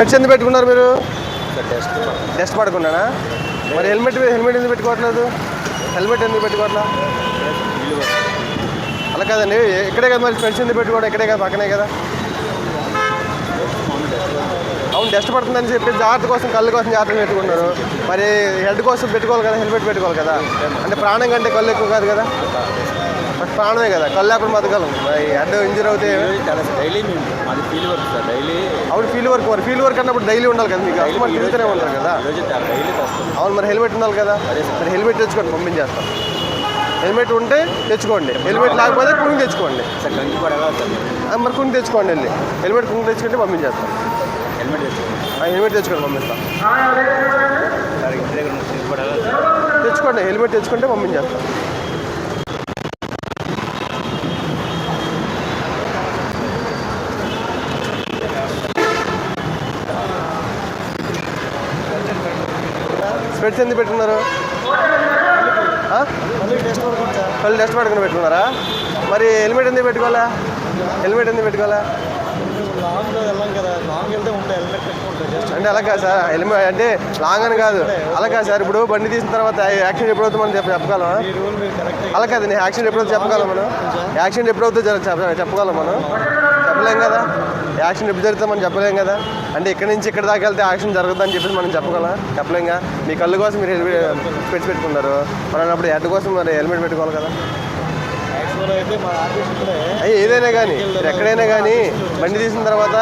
స్పెట్స్ ఎందుకు పెట్టుకున్నారు మీరు? టెస్ట్ డస్ట్ పడకుండానా మరి హెల్మెట్ హెల్మెట్ ఎందుకు పెట్టుకోవట్లేదు? హెల్మెట్ ఎందుకు పెట్టుకోవట్లా? అలా కాదండి ఇక్కడే కదా మరి స్పెట్స్ ఎందుకు పెట్టుకోవడం? ఇక్కడే కదా పక్కనే కదా. అవును డస్ట్ పడుతుందని చెప్పి జాగ్రత్త కోసం కళ్ళు కోసం జాగ్రత్త పెట్టుకున్నారు మరి హెడ్ కోసం పెట్టుకోవాలి కదా హెల్మెట్ పెట్టుకోవాలి కదా. అంటే ప్రాణం కంటే కళ్ళు ఎక్కువ కాదు కదా. ప్రాణమే కదా కళ్ళు లేకుండా బతకాలం. మరి హెడ్ ఇంజర్ అవుతే డైలీ మాది ఫీల్ వర్క్ సార్ డైలీ అవును ఫీల్ వర్క్ మరి ఫీల్ వర్క్ అన్నప్పుడు డైలీ ఉండాలి కదా మీకు. కస్టమర్ తిరుగుతూనే ఉంటారు కదా. అవును మరి హెల్మెట్ ఉండాలి కదా. మరి హెల్మెట్ తెచ్చుకోండి పంపించేస్తాం. హెల్మెట్ ఉంటే తెచ్చుకోండి. హెల్మెట్ లేకపోతే కుంగి తెచ్చుకోండి. మరి కుంగి తెచ్చుకోండి వెళ్ళి. హెల్మెట్ కుంగి తెచ్చుకుంటే పంపించేస్తాం. హెల్మెట్ తెచ్చుకోండి. ఆ, హెల్మెట్ తెచ్చుకోండి పంపిస్తాం. తెచ్చుకోండి హెల్మెట్ తెచ్చుకుంటే పంపించేస్తాం. స్పెట్స్ ఎందుకు పెట్టుకున్నారు? కళ్ళు డస్ట్ పడుకుని పెట్టుకున్నారా? మరి హెల్మెట్ ఎందుకు పెట్టుకోవాలా? హెల్మెట్ ఎందుకు పెట్టుకోవాలా? అంటే అలా కాదు సార్ హెల్మెట్ అంటే లాంగ్ అని కాదు. అలా కాదు సార్ ఇప్పుడు బండి తీసిన తర్వాత యాక్సిడెంట్ ఎప్పుడు అవుతుందని మనం చెప్పగలం చెప్పగలమా? అలా కాదు నేను యాక్సిడెంట్ ఎప్పుడు చెప్పగలం మనం? యాక్సిడెంట్ ఎప్పుడు అవుతుందో చెప్పగలం మనం? యాక్షన్ ఎప్పుడు జరుగుతామని మనం చెప్పలేం కదా. అంటే ఇక్కడ నుంచి ఇక్కడ దాకా వెళ్తే యాక్సిడెంట్ జరుగుతుందని చెప్పేసి మనం చెప్పగలం చెప్పలేం కదా. మీ కళ్ళు కోసం మీరు హెల్మెట్ పెట్టి పెట్టుకున్నారు. మన అప్పుడు హెడ్ కోసం మరి హెల్మెట్ పెట్టుకోవాలి కదా. యాక్చువల్ ఏదైనా కానీ ఎక్కడైనా కానీ బండి తీసిన తర్వాత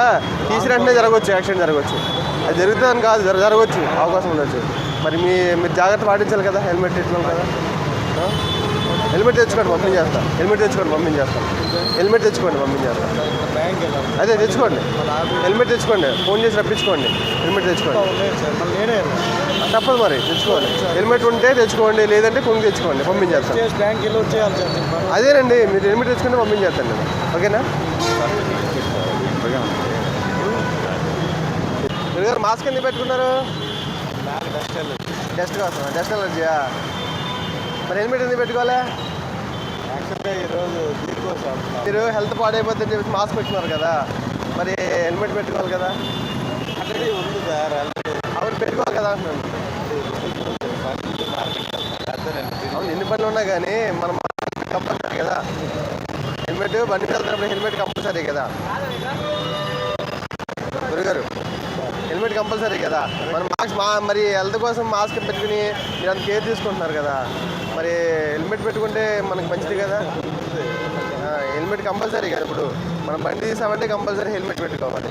తీసిన వెంటనే జరగవచ్చు యాక్సిడెంట్ జరగవచ్చు. అది జరుగుతుందని కాదు జరగవచ్చు అవకాశం ఉండొచ్చు. మరి మీ మీరు జాగ్రత్త పాటించాలి కదా హెల్మెట్ తెచ్చుకోవాలి కదా. హెల్మెట్ తెచ్చుకోండి పంపించేస్తా హెల్మెట్ తెచ్చుకోండి పంపించేస్తా హెల్మెట్ తెచ్చుకోండి పంపించేస్తా బ్యాంక్ అదే తెచ్చుకోండి. హెల్మెట్ తెచ్చుకోండి. ఫోన్ చేసి రప్పించుకోండి. హెల్మెట్ తెచ్చుకోండి. తప్పదు మరి తెచ్చుకోండి హెల్మెట్ ఉంటే తెచ్చుకోండి లేదంటే కొని తెచ్చుకోండి పంపించేస్తాను వెళ్ళి అదేనండి మీరు హెల్మెట్ తెచ్చుకుంటే పంపించేస్తాను నేను. ఓకేనా? మీరు గారు మాస్క్ ఎందుకు పెట్టుకున్నారు? డస్ట్ కోసం డస్ట్ ఎలర్జీయా మరి హెల్మెట్ ఎందుకు పెట్టుకోవాలా? మీరు హెల్త్ పాడైపోతుందని చెప్పేసి మాస్క్ పెట్టుకున్నారు కదా మరి హెల్మెట్ పెట్టుకోవాలి కదా? అవును పెట్టుకోవాలి కదా అంటున్నాను. అవును ఎన్ని పనులు ఉన్నా కానీ మనం కంపల్సరీ కదా. హెల్మెట్ బండి వెళ్తున్నప్పుడు హెల్మెట్ కంపల్సరీ కదా. గురుగారు హెల్మెట్ కంపల్సరీ కదా. మనం మాస్క్ మా మరి హెల్త్ కోసం మాస్క్ పెట్టుకుని మీరు అంత కేర్ తీసుకుంటున్నారు కదా. మరి హెల్మెట్ పెట్టుకుంటే మనకు మంచిది కదా. హెల్మెట్ కంపల్సరీ కదా ఇప్పుడు. మనం బండి తీసామంటే కంపల్సరీ హెల్మెట్ పెట్టుకోవాలి.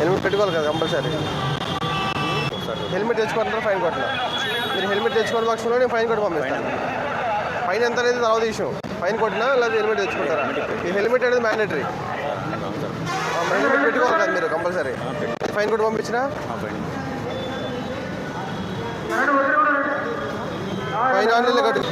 హెల్మెట్ పెట్టుకోవాలి కదా కంపల్సరీ. హెల్మెట్ తెచ్చుకుంటారా ఫైన్ కొట్టడం మీరు హెల్మెట్ తెచ్చుకోవడం పక్షంలో నేను ఫైన్ కొట్టి పంపిస్తాను. ఫైన్ ఎంత అనేది తర్వాత ఇష్యూ. ఫైన్ కొట్టినా లేదా హెల్మెట్ తెచ్చుకుంటారా? ఈ హెల్మెట్ అనేది మ్యాండేటరీ. పెట్టుకోవాలి కదా మీరు కంపల్సరీ. ఫైన్ కొట్టి పంపించినా? ఫైన్ ఆన్లైన్లో కట్టు.